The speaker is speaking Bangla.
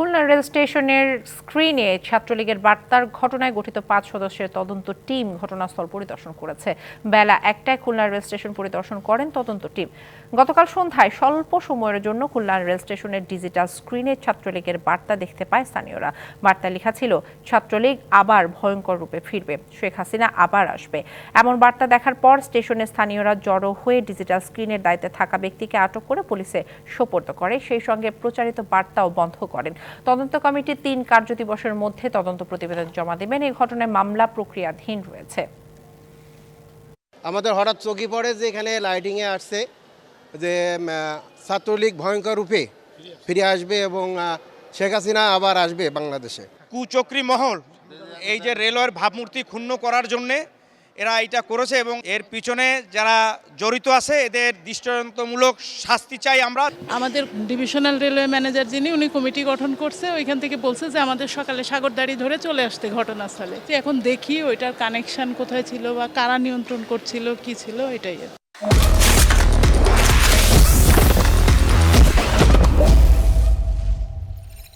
খুলনা রেল স্টেশনের স্ক্রিনে ছাত্রলীগের বার্তার ঘটনায় গঠিত পাঁচ সদস্যের তদন্ত টিম ঘটনাস্থল পরিদর্শন করেছে। বেলা একটায় খুলনা রেল স্টেশন পরিদর্শন করেন তদন্ত টিম। গতকাল সন্ধ্যায় স্বল্প সময়ের জন্য খুলনা রেল স্টেশনের ডিজিটাল স্ক্রিনে ছাত্রলীগের বার্তা দেখতে পায় স্থানীয়রা। বার্তা লেখা ছিল, ছাত্রলীগ আবার ভয়ঙ্কর রূপে ফিরবে। শেখ হাসিনা আবার আসবে। এমন বার্তা দেখার পর স্টেশনের স্থানীয়রা জড়ো হয়ে ডিজিটাল স্ক্রিনের দায়িত্বে থাকা ব্যক্তিকে আটক করে পুলিশে সোপর্দ করে। সেই সঙ্গে প্রচারিত বার্তাও বন্ধ করেন। তদন্ত কমিটি তিন কার্যদিবসের মধ্যে তদন্ত প্রতিবেদন জমা দেবেন। এই ঘটনায় মামলা প্রক্রিয়াধীন রয়েছে। আমাদের হঠাৎ চোখে পড়ে যে এখানে লাইটিংয়ে আসছে যে ছাত্রলীগ ভয়ঙ্কর রূপে ফিরে আসবে এবং শেখ হাসিনা আবার আসবে বাংলাদেশে। কুচক্রী মহল এই যে রেলওয়ের ভাবমূর্তি ক্ষুণ্ণ করার জন্যে এরা এটা করেছে এবং এর পিছনে যারা জড়িত আছে, এদের দৃষ্টান্তমূলক শাস্তি চাই আমরা। আমাদের ডিভিশনাল রেলওয়ে ম্যানেজার যিনি, উনি কমিটি গঠন করছে। ওইখান থেকে বলছে যে, আমাদের সকালে সাগরদাড়ি ধরে চলে আসতে ঘটনাস্থলে। যে এখন দেখি ওইটার কানেকশন কোথায় ছিল বা কারা নিয়ন্ত্রণ করছিল, কি ছিল, এটাই।